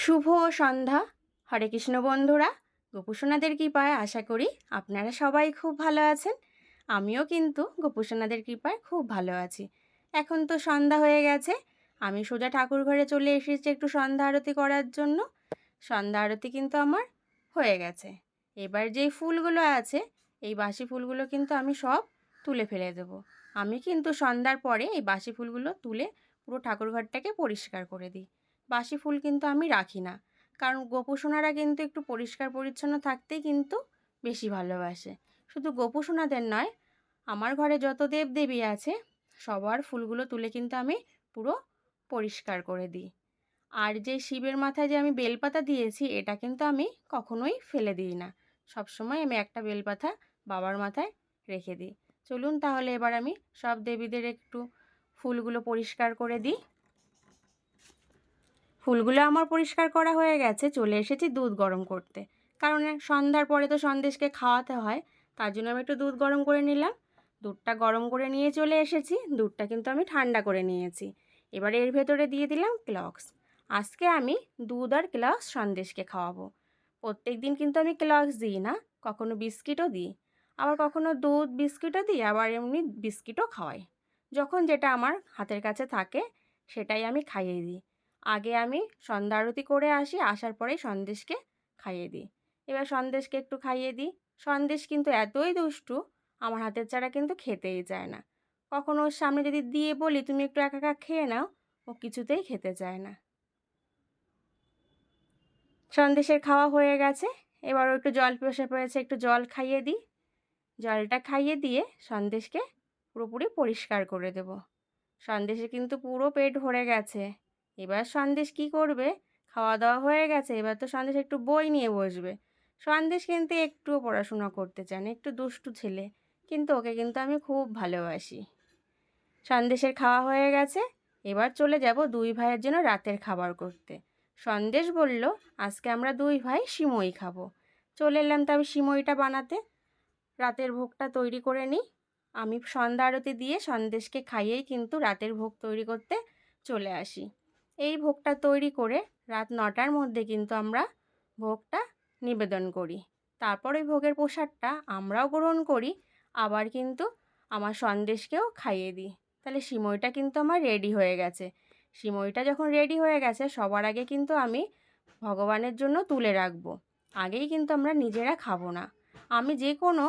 শুভ সন্ধ্যা। হরে কৃষ্ণ বন্ধুরা, গোপুসোনাদের কৃপায় আশা করি আপনারা সবাই খুব ভালো আছেন। আমিও কিন্তু গোপুসোনাদের কৃপায় খুব ভালো আছি। এখন তো সন্ধ্যা হয়ে গেছে, আমি সোজা ঠাকুর ঘরে চলে এসেছি একটু সন্ধ্যা আরতি করার জন্য। সন্ধ্যা আরতি কিন্তু আমার হয়ে গেছে। এবার যেই ফুলগুলো আছে, এই বাসি ফুলগুলো কিন্তু আমি সব তুলে ফেলে দেবো। আমি কিন্তু সন্ধ্যার পরে এই বাসি ফুলগুলো তুলে পুরো ঠাকুর ঘরটাকে পরিষ্কার করে দিই। বাসি ফুল কিন্তু আমি রাখি না। কারণ গোপুসোনারা কিন্তু একটু পরিষ্কার পরিচ্ছন্ন থাকতেই কিন্তু বেশি ভালোবাসে। শুধু গোপুসোনাদের নয়, আমার ঘরে যত দেবদেবী আছে, সবার ফুলগুলো তুলে কিন্তু আমি পুরো পরিষ্কার করে দিই। আর যে শিবের মাথায় যে আমি বেলপাতা দিয়েছি, এটা কিন্তু আমি কখনোই ফেলে দিই না। সবসময় আমি একটা বেলপাতা বাবার মাথায় রেখে দিই। চলুন তাহলে এবার আমি সব দেবীদের একটু ফুলগুলো পরিষ্কার করে দিই। ফুলগুলো আমার পরিষ্কার করা হয়ে গেছে, চলে এসেছি দুধ গরম করতে। কারণ সন্ধ্যার পরে তো সন্দেশকে খাওয়াতে হয়, তার জন্য আমি একটু দুধ গরম করে নিলাম। দুধটা গরম করে নিয়ে চলে এসেছি, দুধটা কিন্তু আমি ঠান্ডা করে নিয়েছি। এবার এর ভেতরে দিয়ে দিলাম ক্লক্স। আজকে আমি দুধ আর ক্লক্স সন্দেশকে খাওয়াবো। প্রত্যেক দিন কিন্তু আমি ক্লক্স দিই না, কখনো বিস্কিটও দিই। আবার কখনো দুধ বিস্কিটও দিই, আবার এমনি বিস্কিটও খাওয়াই। যখন যেটা আমার হাতের কাছে থাকে, সেটাই আমি খাইয়ে দিই। আগে আমি সন্ধ্যা আরতি করে আসি, আসার পরেই সন্দেশকে খাইয়ে দিই। এবার সন্দেশকে একটু খাইয়ে দিই। সন্দেশ কিন্তু এতই দুষ্টু, আমার হাতের চারা কিন্তু খেতেই চায় না। কখনো ওর সামনে যদি দিয়ে বলি, তুমি একটু একা একা খেয়ে নাও, ও কিছুতেই খেতে চায় না। সন্দেশের খাওয়া হয়ে গেছে। এবার ও একটু জল পেশে পেয়েছে, একটু জল খাইয়ে দিই। জলটা খাইয়ে দিয়ে সন্দেশকে পুরোপুরি পরিষ্কার করে দেব। সন্দেশে কিন্তু পুরো পেট ভরে গেছে। এবার সন্দেশ কি করবে? খাওয়া দাওয়া হয়ে গেছে, এবার তো সন্দেশ একটু বই নিয়ে বসবে। সন্দেশ কিন্তু একটুও পড়াশোনা করতে চান একটু দুষ্টু ছেলে। কিন্তু ওকে কিন্তু আমি খুব ভালোবাসি। সন্দেশের খাওয়া হয়ে গেছে, এবার চলে যাব দুই ভাইয়ের জন্য রাতের খাবার করতে। সন্দেশ বলল, আজকে আমরা দুই ভাই সিমই খাব। চলে এলাম তো আমি সিমইটা বানাতে। রাতের ভোগটা তৈরি করে নিই। আমি সন্ধ্যা আরতি দিয়ে সন্দেশকে খাইয়েই কিন্তু রাতের ভোগ তৈরি করতে চলে আসি। এই ভোগটা তৈরি করে রাত নটার মধ্যে কিন্তু আমরা ভোগটা নিবেদন করি। তারপর ওই ভোগের প্রসাদটা আমরাও গ্রহণ করি, আবার কিন্তু আমার সন্দেশকেও খাইয়ে দিই। তাহলে সিমইটা কিন্তু আমার রেডি হয়ে গেছে। সিমইটা যখন রেডি হয়ে গেছে, সবার আগে কিন্তু আমি ভগবানের জন্য তুলে রাখব। আগেই কিন্তু আমরা নিজেরা খাব না। আমি যে কোনো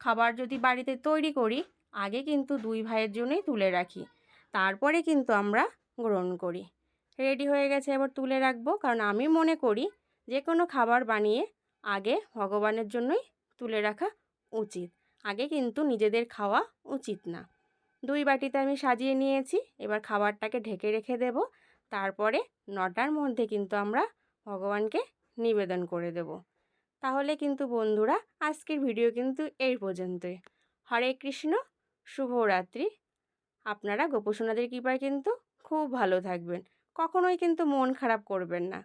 খাবার যদি বাড়িতে তৈরি করি, আগে কিন্তু দুই ভাইয়ের জন্যই তুলে রাখি। তারপরে কিন্তু আমরা গ্রহণ করি। রেডি হয়ে গেছে এবার তুলে রাখব। কারণ আমি মনে করি যে কোনো খাবার বানিয়ে আগে ভগবানের জন্যই তুলে রাখা উচিত। আগে কিন্তু নিজেদের খাওয়া উচিত না। দুই বাটিতে আমি সাজিয়ে নিয়েছি, এবার খাবারটাকে ঢেকে রেখে দেব। তারপরে নটার মধ্যে কিন্তু আমরা ভগবানকে নিবেদন করে দেব। তাহলে কিন্তু বন্ধুরা, আজকের ভিডিও কিন্তু এই পর্যন্তই। হরে কৃষ্ণ, শুভরাত্রি। আপনারা গোপসোনাদের কৃপায় কিন্তু খুব ভালো থাকবেন। কখনোই কিন্তু মন খারাপ করবেন না।